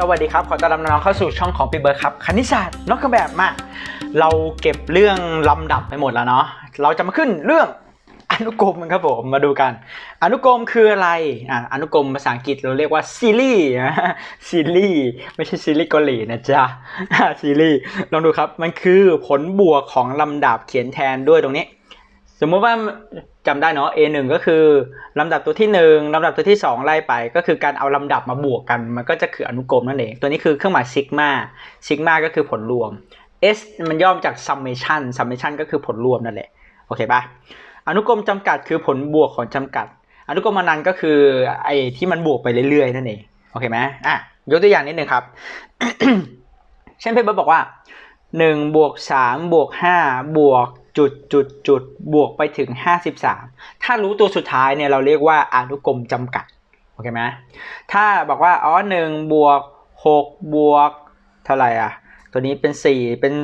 สวัสดีครับ ขอต้อนรับน้องๆเข้าสู่ช่องของพี่เบิร์ดครับ คณิตศาสตร์นอกเครื่องแบบมา เราเก็บเรื่องลำดับไปหมดแล้วเนาะ เราจะมาขึ้นเรื่องอนุกรมกันครับผม มาดูกัน อนุกรมคืออะไร อะอนุกรมภาษาอังกฤษเราเรียกว่าซีรีส์ซีรีส์ไม่ใช่ซีรีส์เกาหลีนะจ๊ะซีรีส์ลองดูครับ มันคือผลบวกของลำดับเขียนแทนด้วยตรงนี้ สมมุติว่าจำได้เนาะ A 1ก็คือลำดับตัวที่ 1ลำดับตัวที่ 2 ไล่ไป ก็คือการเอาลำดับมาบวกกัน มันก็จะคืออนุกรมนั่นเอง ตัวนี้คือเครื่องหมายซิกมาซิกมาก็คือผลรวม S มันย่อมาจาก summation summation ก็คือผลรวมนั่นแหละ โอเคปะอนุกรมจำกัดคือผลบวกของจำกัด อนุกรมอนันต์ก็คือไอ้ที่มันบวกไปเรื่อยๆนั่นเอง โอเคไหมอะ ยกตัวอย่างนิดนึงครับ เช่นเพเบิร์บอกว่า1บวก3บวก5บวก จุดจุดจุดบวกไปถึง 53 ถ้ารู้ตัวสุดท้ายเนี่ยเราเรียกว่าอนุกรมจำกัดโอเคไหมถ้าบอกว่าอ๋อ1บวก6บวกเท่าไหร่อะตัวนี้เป็น4เป็น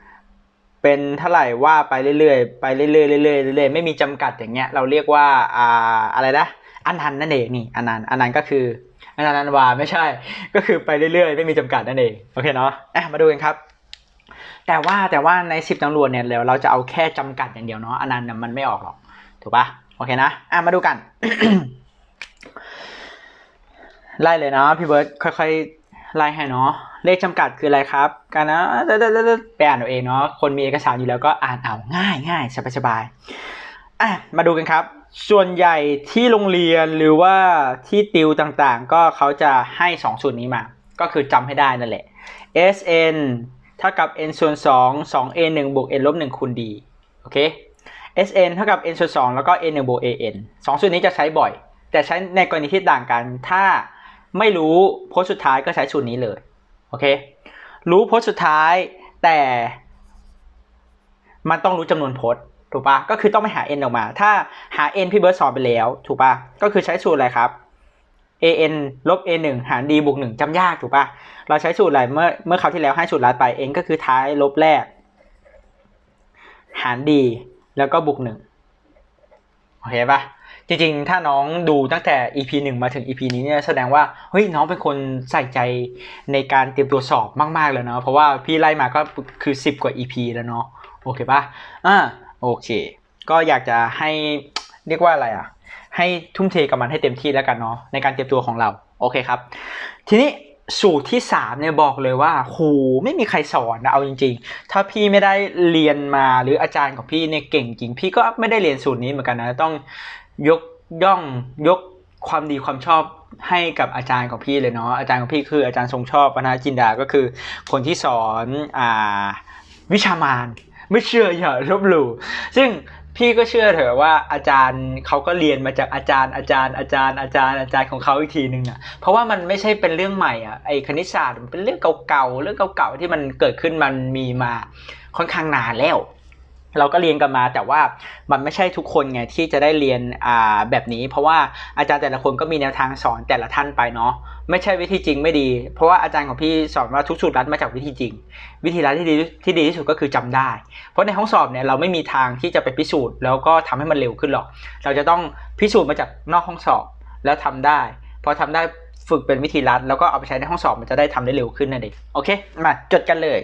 10เป็นเท่าไหร่ว่าไปเรื่อยๆไปเรื่อยๆเรื่อยๆเรื่อยๆไม่มีจำกัดอย่างเงี้ยเราเรียกว่าอ่าอะไรนะอนันต์นั่นเองนี่อนันต์อนันต์ก็คืออนันต์อนันต์วาไม่ใช่ ก็คือไปเรื่อยๆ ไม่มีจำกัดนั่นเองโอเคเนาะอะมาดูกันครับ แต่ว่าแต่ว่าในสิบตำรวจเนี่ยเดี๋ยวเราจะเอาแค่จำกัดอย่างเดียวเนาะอันนั้นน่ะมันไม่ออกหรอก ถูกปะโอเคนะอะมาดูกัน ไล่เลยเนาะพี่เบิร์ตค่อยๆไล่ให้เนาะเลขจำกัดคืออะไรครับการนะไปอ่านเอาเองเนาะคนมีเอกสารอยู่แล้วก็อ่านเอาง่ายง่ายสบายสบายๆอะมาดูกันครับ ส่วนใหญ่ที่โรงเรียนหรือว่าที่ติวต่างๆ ก็เขาจะให้สองสูตรนี้มา ก็คือจำให้ได้นั่นแหละ SN ท่ากับ n ส่วน2 2 a 1บวก n ลบ1คูณ d โอเค sn เท่ากับ n ส่วน2แล้วก็ a 1บวก an สองสูตรนี้จะใช้บ่อย แต่ใช้ในกรณีที่ต่างกัน ถ้าไม่รู้โพสต์สุดท้ายก็ใช้สูตรนี้เลย โอเค รู้โพสต์สุดท้ายแต่มันต้องรู้จำนวนโพสต์ถูกปะก็คือต้องไปหา n ออกมา ถ้าหา n พี่เบิร์ดสอนไปแล้ว ถูกปะก็คือใช้สูตรอะไรครับ an ลบ a 1หาร d บวก1จำยากถูกปะเราใช้สูตรอะไรเมื่อเมื่อคราวที่แล้วให้สูตรลัดไป n ก็คือท้ายลบแรก หาร d แล้วก็บวก1โอเคปะจริงๆ ถ้าน้องดูตั้งแต่ EP 1 มาถึง EP นี้เนี่ยแสดงว่าเฮ้ยน้องเป็นคนใส่ใจในการเตรียมตัวสอบมากๆเลยเนาะเพราะว่าพี่ไล่มาก็คือ 10 กว่า EP แล้วเนาะโอเคปะอ่าโอเค ก็อยากจะให้เรียกว่าอะไรอะ ให้ทุ่มเทกับมันให้เต็มที่แล้วกันเนาะในการเตรียมตัวของเราโอเคครับ ทีนี้สูตรที่3เนี่ยบอกเลยว่าโหไม่มีใครสอนนะเอาจริง ๆ ถ้าพี่ไม่ได้เรียนมาหรืออาจารย์ของพี่เนี่ยเก่งจริง พี่ก็ไม่ได้เรียนสูตรนี้เหมือนกันนะต้องยกย่องยกความดีความชอบให้กับอาจารย์ของพี่เลยเนาะอาจารย์ของพี่คืออาจารย์ทรงชอบปนาจินดาก็คือ คนที่สอนอ่าวิชามานไม่เชื่ออย่าลบหลู่ซึ่ง พี่ก็เชื่อเถอะว่าอาจารย์เขาก็เรียนมาจากอาจารย์อาจารย์อาจารย์อาจารย์อาจารย์ของเขาอีกทีนึงอะเพราะว่ามันไม่ใช่เป็นเรื่องใหม่อะไอคณิตศาสตร์มันเป็นเรื่องเก่าๆเรื่องเก่าๆที่มันเกิดขึ้นมันมีมาค่อนข้างนานแล้ว เราก็เรียนกันมาแต่ว่ามันไม่ใช่ทุกคนไงที่จะได้เรียนอ่าแบบนี้ เพราะว่าอาจารย์แต่ละคนก็มีแนวทางสอนแต่ละท่านไปเนาะไม่ใช่วิธีจริงไม่ดี เพราะว่าอาจารย์ของพี่สอนว่าทุกสูตรรัดมาจากวิธีจริง วิธีรัดที่ดีที่ดีที่สุดก็คือจำได้ เพราะในห้องสอบเนี่ยเราไม่มีทางที่จะไปพิสูจน์ แล้วก็ทำให้มันเร็วขึ้นหรอก เราจะต้องพิสูจน์มาจากนอกห้องสอบแล้วทำได้พอทำได้ ฝึกเป็นวิธีรัดแล้วก็เอาไปใช้ในห้องสอบมันจะได้ทำได้เร็วขึ้นนั่นเองโอเคมาจดกันเลย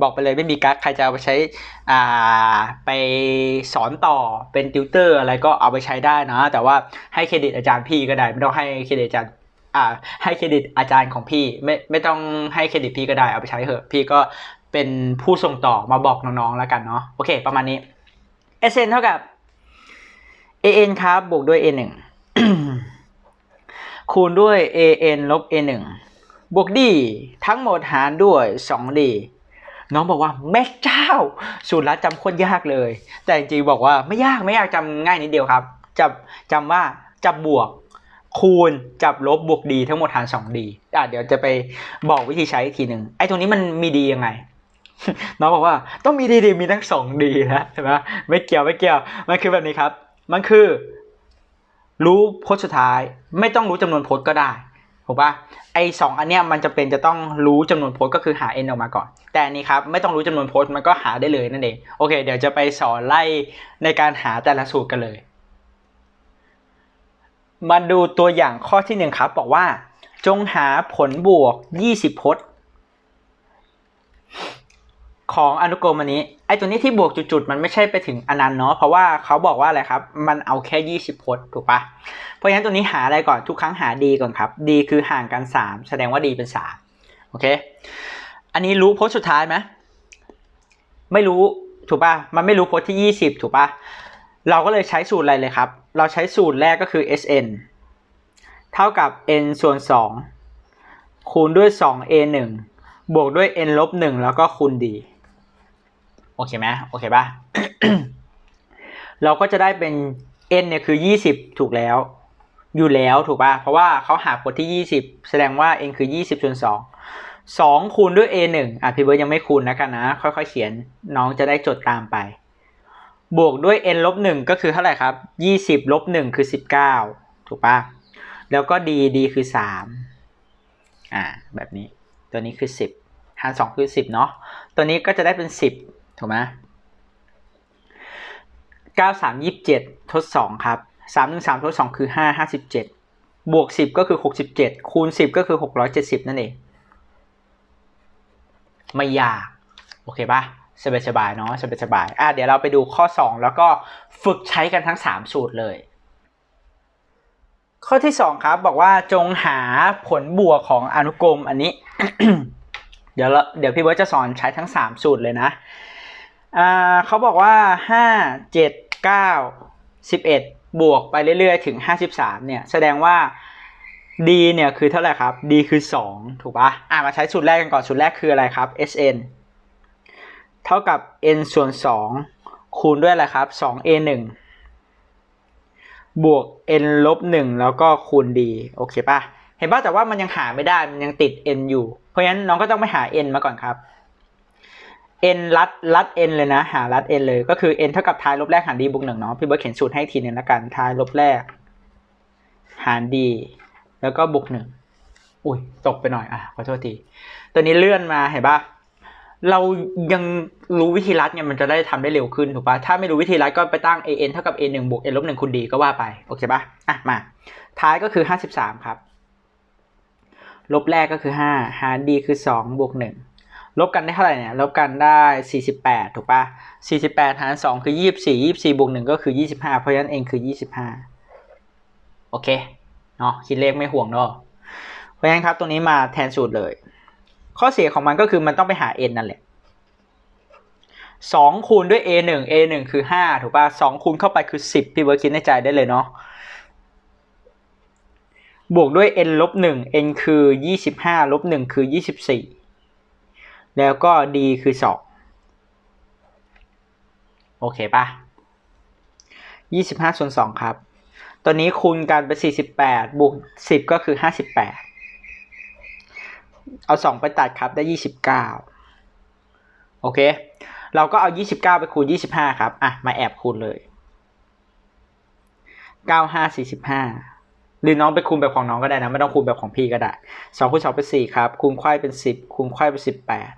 บอกไปเลยไม่มีกั๊กใครจะเอาไปใช้อ่าไปสอนต่อเป็นติวเตอร์อะไรก็เอาไปใช้ได้นะ แต่ว่าให้เครดิตอาจารย์พี่ก็ได้ไม่ต้องให้เครดิตอาจารย์อ่าให้เครดิตอาจารย์ของพี่ไม่ไม่ต้องให้เครดิตพี่ก็ได้เอาไปใช้เถอะพี่ก็เป็นผู้ส่งต่อมาบอกน้องๆแล้วกันเนาะโอเค ประมาณนี้ SN เท่ากับ AN ครับบวกด้วย A1 คูณด้วย AN ลบ A1 บวก D ทั้งหมดหารด้วย 2D น้องบอกว่าแม่เจ้า สูตรลัดจำโคตรยากเลย แต่จริงๆบอกว่าไม่ยากไม่ยากจำง่ายนิดเดียวครับจับจำว่าจับบวกคูณจับลบบวก D ทั้งหมดหาร 2D อะเดี๋ยวจะไปบอกวิธีใช้อีกทีหนึ่งไอ้ตรงนี้มันมีดียังไง น้องบอกว่าต้องมีดีดีมีทั้งสองดีนะใช่ไหมไม่เกี่ยวไม่เกี่ยว มันคือแบบนี้ครับ มันคือ รู้โพสต์สุดท้าย ไม่ต้องรู้จำนวนโพสต์ก็ได้ถูกปะไอสองอันเนี้ยมันจะเป็นจะต้องรู้จำนวนโพสต์ก็คือหา n ออกมาก่อน แต่อันนี้ครับไม่ต้องรู้จำนวนโพสต์มันก็หาได้เลยนั่นเองโอเค เดี๋ยวจะไปสอนไล่ในการหาแต่ละสูตรกันเลยมาดูตัวอย่างข้อที่หนึ่งครับ บอกว่า จงหาผลบวก 20 พจน์ ของอนุกรมอันนี้ไอ้ตัวนี้ที่บวกจุดๆมันไม่ใช่ไปถึงอนันต์เนาะเพราะว่าเขาบอกว่าอะไรครับ มันเอาแค่ 20พจน์ถูกปะเพราะฉะนั้นตัวนี้หาอะไรก่อนทุกครั้งหาดีก่อนครับดีคือห่างกัน 3 แสดงว่าดีเป็น3โอเคอันนี้รู้พจน์สุดท้ายไหมไม่รู้ถูกปะมันไม่รู้พจน์ที่ 20 ถูกปะเราก็เลยใช้สูตรอะไรเลยครับ เราใช้สูตรแรกก็คือ Sn เท่ากับ n ส่วน 2 คูณด้วย 2 a 1 บวกด้วย n ลบ1แล้วก็คูณ d โอเคไหมโอเคป่ะเราก็จะได้เป็น n เนี่ยคือ 20 ถูกแล้ว อยู่แล้วถูกป่ะ เพราะว่าเขาหาผลที่ 20 แสดงว่า n คือ 20ส่วน2 2 คูณด้วย a 1อะพี่เบิร์ดยังไม่คูณนะกันนะ ค่อยๆ เขียนน้องจะได้จดตามไป บวกด้วย n ลบ1ก็คือเท่าไหร่ครับ 20ลบ1คือ 19 ถูกป่ะ แล้วก็ d d คือ 3 อ่า แบบนี้ ตัวนี้คือ 10 หาร2คือ 10 เนาะ ตัวนี้ก็จะได้เป็น 10 ถูกไหม9 3 27ทด2ครับ3 1 3ทด2คือ5 57บวก10ก็คือ67คูณ10ก็คือ670นั่นเอง ไม่ยาก โอเคป่ะสบายสบายเนาะสบายสบายอะเดี๋ยวเราไปดูข้อ2แล้วก็ฝึกใช้กันทั้ง3สูตรเลยข้อที่2ครับบอกว่าจงหาผลบวกของอนุกรมอันนี้ เดี๋ยวเราเดี๋ยวพี่เบิร์ตจะสอนใช้ทั้ง3สูตรเลยนะ อ่าเขาบอกว่า5 7 9 11บเอ็ดบวกไปเรื่อยๆ ถึง53เนี่ย แสดงว่า d เนี่ยคือเท่าไหร่ครับ d คือ2ถูกปะอะมาใช้สูตรแรกกันก่อน สูตรแรกคืออะไรครับ sn เท่ากับ n ส่วน2คูณด้วยอะไรครับ 2a 1บวก n ลบ1แล้วก็คูณ d โอเคปะเห็นป่ะแต่ว่ามันยังหาไม่ได้ มันยังติด n อยู่ เพราะฉะนั้นน้องก็ต้องไปหา n มาก่อนครับ n รัดรัด n เลยนะ หารัด n เลยก็คือ n เท่ากับท้ายลบแรกหาร d บวกหนึ่งเนาะพี่เบิร์ดเขียนสูตรให้ทีหนึงล้วกันท้ายลบแรก หาร d แล้วก็บวกหนึ่งอุ้ยตกไปหน่อยอะขอโทษทีตัวนี้เลื่อนมาเห็นปะเรายังรู้วิธีรัดเนี่ยมันจะได้ทำได้เร็วขึ้นถูกปะถ้าไม่รู้วิธีรัดก็ไปตั้ง an เท่ากับ a 1บวก n ลบ1คูณ d ก็ว่าไปโอเคปะอะมา ท้ายก็คือ 53 ครับ ลบแรกก็คือ 5 หาร d คือ 2 บวก 1 ลบกันได้เท่าไหร่เนี่ยลบกันได้ 48 ถูกปะ48 หาร 2 คือ 24 24บวก1ก็คือ 25 เพราะฉะนั้นเองคือ 25 โอเค เนาะคิดเลขไม่ห่วงเนาะเพราะฉะนั้นครับ ตรงนี้มาแทนสูตรเลย ข้อเสียของมันก็คือมันต้องไปหา n นั่นแหละ 2 คูณด้วย a 1 a 1คือ 5 ถูกปะ2คูณเข้าไปคือ 10 พี่เบิร์ดคิดในใจได้เลยเนาะบวกด้วย n ลบ1 n คือ 25ลบ1คือ 24 แล้วก็ d คือ 2 โอเคปะ25ส่วน2ครับตอนนี้คูณกันไป48บวก10 ก็คือ 58 เอา 2 ไปตัดครับได้ 29 โอเค เราก็เอา 29 ไปคูณ 25 ครับ อะ มาแอบคูณเลย 95 45หรือน้องไปคูณแบบของน้องก็ได้นะ ไม่ต้องคูณแบบของพี่ก็ได้สองคูณสองเป็นสี่ครับ คูณไขว้เป็นสิบคูณไขว้เป็นสิบแปด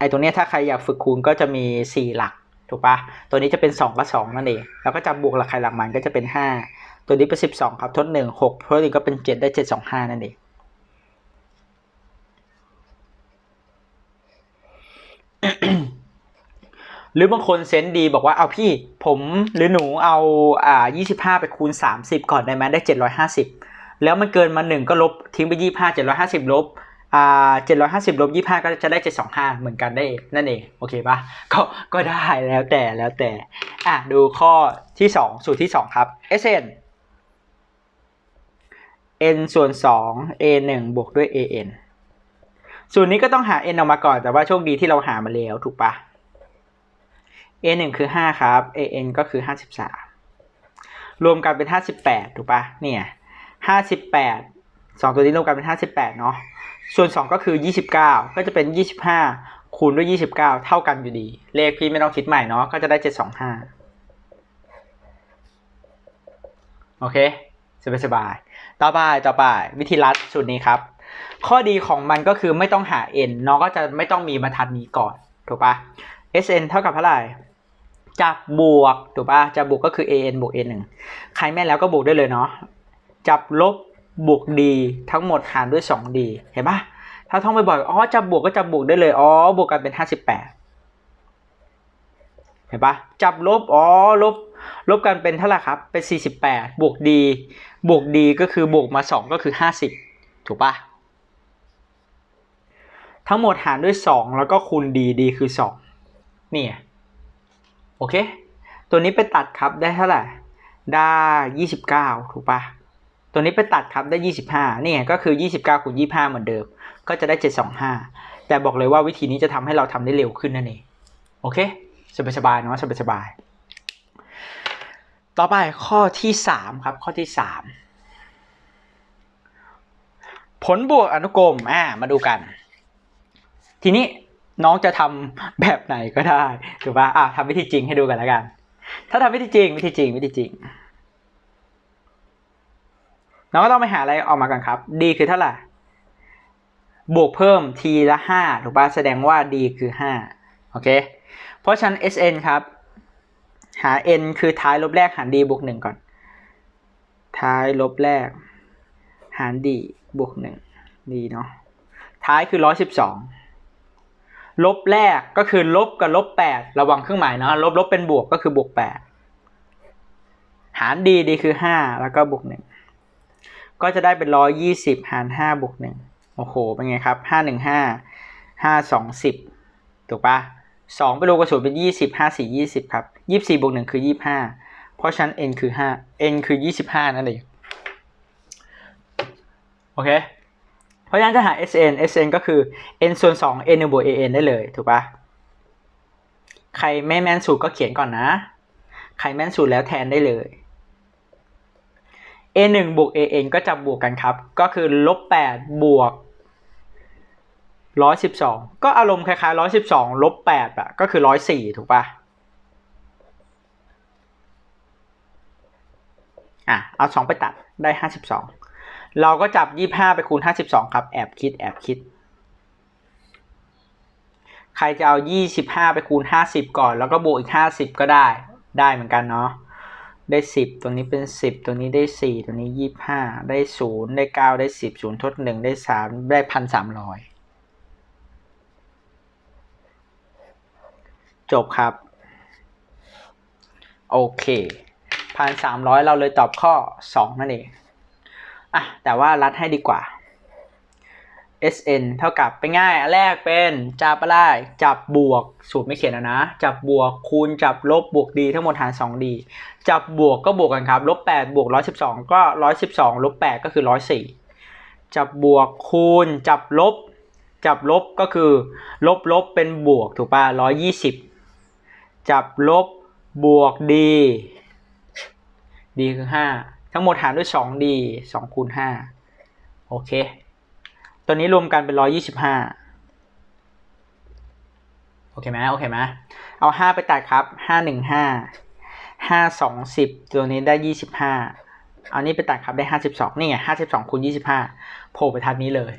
ไอ้ตัวเนี้ยถ้าใครอยากฝึกคูณก็จะมีสี่หลักถูกปะตัวนี้จะเป็นสองกับสองนั่นเองแล้วก็จับบวกหลักใครหลักมันก็จะเป็นห้าตัวนี้เป็นสิบสองครับทดหนึ่งหกเพิ่มอีกก็เป็นเจ็ดได้เจ็ดสองห้านั่นเองหรือบางคนเซนดีบอกว่าเอาพี่ผมหรือหนูเอาอ่ายี่สิบห้าไปคูณสามสิบก่อนได้ไหมได้เจ็ดร้อยห้าสิบแล้วมันเกินมาหนึ่งก็ลบทิ้งไปยี่ห้าเจ็ดร้อยห้าสิบลบ อ่าเจ็ดร้อยห้าสิบลบยี่ห้าก็จะได้เจ็ดสองห้าเหมือนกันได้นั่นเอง โอเคปะก็ก็ได้แล้วแต่แล้วแต่ อะ ดูข้อที่สองสูตรที่สองครับ Sn n ส่วนสอง a หนึ่งบวกด้วย an สูตรนี้ก็ต้องหา n ออกมาก่อน แต่ว่าโชคดีที่เราหามาแล้วถูกปะ a หนึ่งคือห้าครับ a n ก็คือห้าสิบสามรวมกันเป็นห้าสิบแปดถูกปะเนี่ยห้าสิบแปดสองตัวนี้รวมกันเป็นห้าสิบแปดเนาะ ส่วนสองก็คือยี่สิบเก้าก็จะเป็นยี่สิบห้าคูณด้วยยี่สิบเก้าเท่ากันอยู่ดี เลขพี่ไม่ต้องคิดใหม่เนาะก็จะได้เจ็ดสองห้าโอเคสบายสบายๆต่อไปต่อไปวิธีรัดสูตรนี้ครับ ข้อดีของมันก็คือไม่ต้องหา n น้องก็จะไม่ต้องมีบรรทัดนี้ก่อน ถูกปะ sn เท่ากับเท่าไหร่จับบวกถูกปะจับบวกก็คือ an บวก n หนึ่งใครแม่นแล้วก็บวกได้เลยเนาะจับลบ บวก d ทั้งหมดหารด้วย 2d เห็นปะถ้าท่องบ่อยๆอ๋อจับบวกก็จับบวกได้เลยอ๋อบวกกันเป็น 58 เห็นปะจับลบอ๋อลบลบกันเป็นเท่าไหร่ครับ เป็น 48 บวก d บวก d ก็คือบวกมา 2 ก็คือ 50 ถูกปะทั้งหมดหารด้วย 2 แล้วก็คูณ d d คือ 2 นี่โอเค ตัวนี้ไปตัดครับได้เท่าไหร่ ได้ 29 ถูกปะ ตัวนี้ไปตัดครับได้ 25นี่ไงก็คือ 29คูณ25 เหมือนเดิม ก็จะได้ 725 แต่บอกเลยว่าวิธีนี้จะทำให้เราทำได้เร็วขึ้นนั่นเอง โอเค สบายๆเนาะสบายๆ ต่อไปข้อที่ 3 ครับ ข้อที่ 3 ผลบวกอนุกรมอ่ามาดูกัน ทีนี้น้องจะทำแบบไหนก็ได้ ถูกปะอะทำวิธีจริงให้ดูกันแล้วกัน ถ้าทำวิธีจริงวิธีจริงวิธีจริง น้องก็ต้องไปหาอะไรออกมากันครับ d คือเท่าไหร่บวกเพิ่ม t ละห้าถูกปะแสดงว่า d คือห้าโอเค เพราะฉะนั้น sn ครับ หา n คือท้ายลบแรกหาร d บวกหนึ่งก่อน ท้ายลบแรก หาร d บวกหนึ่ง d เนาะท้ายคือร้อยสิบสองลบแรกก็คือลบกับลบแปดระวังเครื่องหมายเนาะลบลบเป็นบวกก็คือบวกแปดหาร d d คือห้าแล้วก็บวกหนึ่ง ก็จะได้เป็นร้อยยี่สิบหารห้าบวกหนึ่งโอ้โห เป็นไงครับห้าหนึ่งห้าห้าสองสิบถูกปะสองไปรวมกับศูนย์เป็นยี่สิบห้าสี่ยี่สิบครับยี่สี่บวกหนึ่งคือยี่ห้าเพราะฉะนั้น n คือห้า n คือยี่สิบห้านั่นเองโอเคเพราะฉะนั้นจะหา sn sn ก็คือ n ส่วนสอง n บวก an ได้เลยถูกปะใครไม่แม่นสูตรก็เขียนก่อนนะ ใครแม่นสูตรแล้วแทนได้เลย a หนึ่งบวก an ก็จะบวกกันครับ ก็คือลบแปดบวกร้อยสิบสองก็อารมณ์คล้ายๆร้อยสิบสองลบแปดอะก็คือร้อยสี่ถูกปะอะ เอาสองไปตัดได้ห้าสิบสองเราก็จับยี่ห้าไปคูณห้าสิบสองครับ แอบคิดแอบคิด ใครจะเอายี่สิบห้าไปคูณห้าสิบก่อน แล้วก็บวกอีกห้าสิบก็ได้ได้เหมือนกันเนาะ ได้สิบตัวนี้เป็นสิบตัวนี้ได้สี่ตัวนี้ยี่ห้าได้ศูนย์ได้เก้าได้สิบศูนย์ทดหนึ่งได้สามได้พันสามร้อยจบครับ โอเคพันสามร้อยเราเลยตอบข้อสองนั่นเอง อะ แต่ว่ารัดให้ดีกว่า sn เท่ากับเป็นง่าย อันแรกเป็นจับอะไรจับบวก สูตรไม่เขียนนะนะ จับบวกคูณจับลบบวกดีทั้งหมดหาร 2d จับบวกก็บวกกันครับลบ8บวก112 ก็ 112ลบ8ก็คือ 104 จับบวกคูณจับลบ จับลบก็คือ ลบลบเป็นบวกถูกป่ะ120 จับลบบวก d d คือ 5 ทั้งหมดหารด้วย 2d 2คูณ5โอเค ตัวนี้รวมกันเป็นร้อยยี่สิบห้าโอเคไหมโอเคไหมเอาห้าไปตัดครับห้าหนึ่งห้าห้าสองสิบตัวนี้ได้ยี่สิบห้าเอานี้ไปตัดครับได้ห้าสิบสองนี่ไงห้าสิบสองคูณยี่สิบห้าโผล่ไปทัดนี้เลย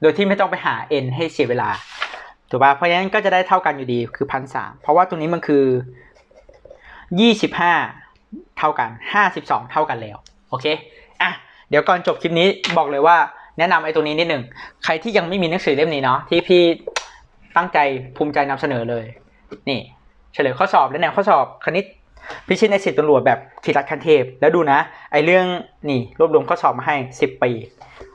โดยที่ไม่ต้องไปหา n ให้เสียเวลาถูกป่ะเพราะฉะนั้นก็จะได้เท่ากันอยู่ดีคือพันสามเพราะว่าตรงนี้มันคือยี่สิบห้าเท่ากันห้าสิบสองเท่ากันแล้ว โอเคอะเดี๋ยวก่อนจบคลิปนี้บอกเลยว่า แนะนำไอ้ตัวนี้นิดหนึ่งใครที่ยังไม่มีหนังสือเล่มนี้เนาะที่พี่ตั้งใจภูมิใจนำเสนอเลย นี่เฉลยข้อสอบและแนวข้อสอบคณิตพิชิตในสิทธิ์ตำรวจแบบขีดรัดคันเทพ แล้วดูนะ ไอ้เรื่องนี่รวบรวมข้อสอบมาให้ 10 ปี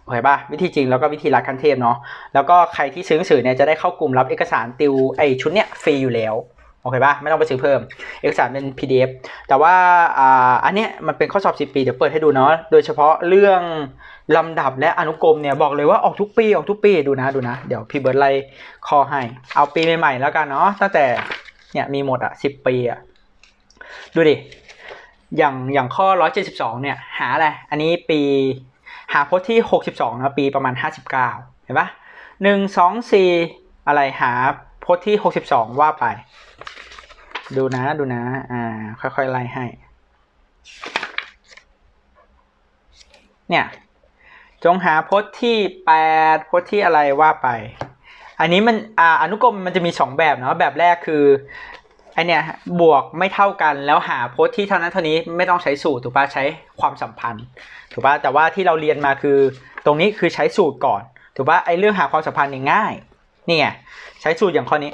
โอเคป่ะวิธีจริงแล้วก็วิธีรัดคันเทพเนาะแล้วก็ใครที่ซื้อหนังสือเนี่ยจะได้เข้ากลุ่มรับเอกสารติวไอชุดเนี้ยฟรีอยู่แล้ว โอเคป่ะไม่ต้องไปซื้อเพิ่ม เอกสารเป็น PDF แต่ว่าอ่าอันเนี้ยมันเป็นข้อสอบ 10 ปี เดี๋ยวเปิดให้ดูเนาะโดยเฉพาะเรื่องลำดับและอนุกรมเนี่ยบอกเลยว่าออกทุกปีออกทุกปีดูนะดูนะ เดี๋ยวพี่เบิร์ดไล่ข้อให้ เอาปีใหม่ๆแล้วกันเนาะตั้งแต่เนี่ยมีหมดอะ10ปีอะดูดิ อย่างอย่างข้อ 172 เนี่ย หาอะไร อันนี้ปีหาพจน์ที่ 62นะปีประมาณ 59 เห็นปะหนึ่งสองสี่อะไรหา พจน์ที่62ว่าไป ดูนะดูนะ อ่า ค่อยๆไล่ให้ เนี่ย จงหาพจน์ที่8พจน์ที่อะไรว่าไป อันนี้มันอ่าอนุกรมมันจะมี2แบบเนาะแบบแรกคือไอเนี่ยบวกไม่เท่ากันแล้วหาโพสต์ที่เท่านั้นเท่านี้ไม่ต้องใช้สูตรถูกปะใช้ความสัมพันธ์ถูกปะแต่ว่าที่เราเรียนมาคือ ตรงนี้คือใช้สูตรก่อน ถูกปะไอเรื่องหาความสัมพันธ์เนี่ยง่าย นี่ไงใช้สูตรอย่างข้อนี้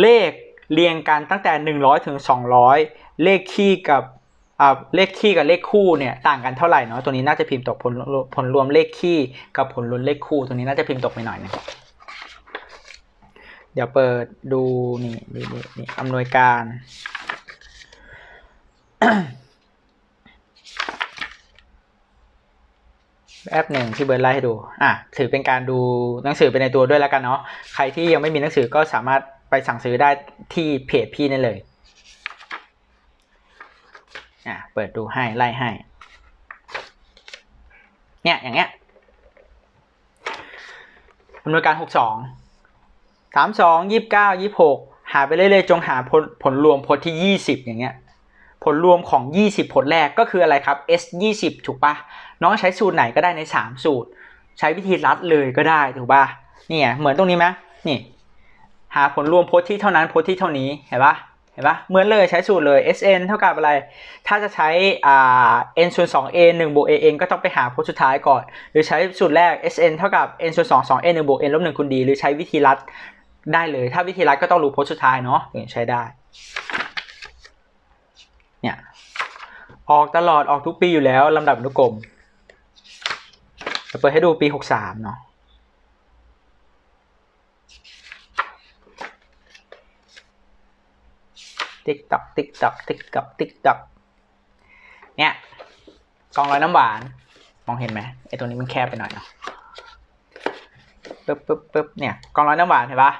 เลขเรียงกันตั้งแต่ 100 ถึง 200 เลขคี่กับเลขคี่กับเลขคู่เนี่ยต่างกันเท่าไหร่เนาะตัวนี้น่าจะพิมพ์ตกผลผลรวมเลขคี่กับผลรวมเลขคู่ ตัวนี้น่าจะพิมพ์ตกไปหน่อยนึงเดี๋ยวเปิดดูนี่นี่นี่อำนวยการ แอปหนึ่งที่เบิร์ดไล่ให้ดู อะ ถือเป็นการดูหนังสือไปในตัวด้วยแล้วกันเนาะ ใครที่ยังไม่มีหนังสือก็สามารถไปสั่งซื้อได้ที่เพจพี่นั่นเลย อะ เปิดดูให้ ไล่ให้ เนี่ย อย่างเงี้ยดำเนินการหกสองสามสองยี่สิบเก้ายี่หกหาไปเรื่อยๆ จงหาผลผลรวมผลที่ยี่สิบอย่างเงี้ย ผลรวมของ 20 ผลแรกก็คืออะไรครับ S 20ถูกปะน้องใช้สูตรไหนก็ได้ใน 3 สูตร ใช้วิธีรัดเลยก็ได้ถูกปะนี่ไงเหมือนตรงนี้ไหมนี่ หาผลรวมโพสที่เท่านั้นโพสที่เท่านี้เห็นปะเห็นปะเหมือนเลยใช้สูตรเลย SN เท่ากับอะไร ถ้าจะใช้อ่า n ส่วน 2 a 1บวก a n ก็ต้องไปหาโพสสุดท้ายก่อน หรือใช้สูตรแรก SN เท่ากับ n ส่วน2 2 a 1บวก n ลบ1คูณ d หรือใช้วิธีรัดได้เลย ถ้าวิธีรัดก็ต้องรู้โพสสุดท้ายเนาะถึงใช้ได้ เนี่ย ออกตลอดออกทุกปีอยู่แล้วลำดับอนุกรมจะเปิดให้ดูปีหกสามเนาะติ๊กตักติ๊กตักติ๊กตักติ๊กตักเนี่ยกองร้อยน้ำหวาน มองเห็นไหมไอตัวนี้มันแคบไปหน่อยเนาะปึ๊บปึ๊บปึ๊บเนี่ยกองร้อยน้ำหวานเห็นปะ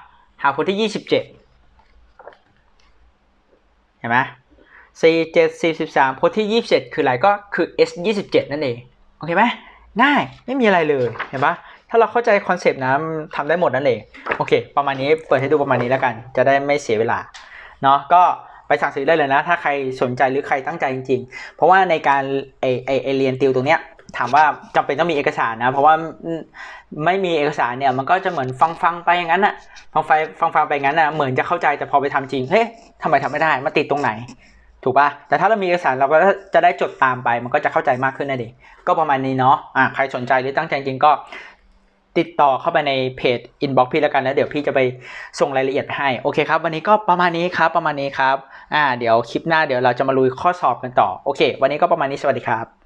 หาคนที่ยี่สิบเจ็ดเห็นไหม สี่เจ็ดสี่สิบสามโพสที่ยี่สิบเจ็ดคืออะไรก็คือ S ยี่สิบเจ็ดนั่นเอง โอเคไหมง่ายไม่มีอะไรเลยเห็นปะถ้าเราเข้าใจคอนเซปต์นะมันทำได้หมดนั่นเอง โอเค ประมาณนี้เปิดให้ดูประมาณนี้แล้วกัน จะได้ไม่เสียเวลาเนาะก็ไปสั่งซื้อได้เลยนะ ถ้าใครสนใจหรือใครตั้งใจจริง ๆ เพราะว่าในการไอไอไอเรียนติวตรงเนี้ยถามว่าจำเป็นต้องมีเอกสารนะ เพราะว่าไม่มีเอกสารเนี่ยมันก็จะเหมือนฟังฟังไปอย่างนั้นอะฟังไฟฟังฟังไปอย่างนั้นอะเหมือนจะเข้าใจแต่พอไปทำจริงเฮ้ยทำไมทำไม่ได้มาติดตรงไหน ถูกปะแต่ถ้าเรามีเอกสารเราก็จะได้จดตามไป มันก็จะเข้าใจมากขึ้นนั่นเองก็ประมาณนี้เนาะอะใครสนใจหรือตั้งใจจริงก็ติดต่อเข้าไปในเพจ inbox พี่แล้วกันแล้วเดี๋ยวพี่จะไปส่งรายละเอียดให้ โอเคครับ วันนี้ก็ประมาณนี้ครับ ประมาณนี้ครับ อ่า เดี๋ยวคลิปหน้าเดี๋ยวเราจะมาลุยข้อสอบกันต่อ โอเค วันนี้ก็ประมาณนี้ สวัสดีครับ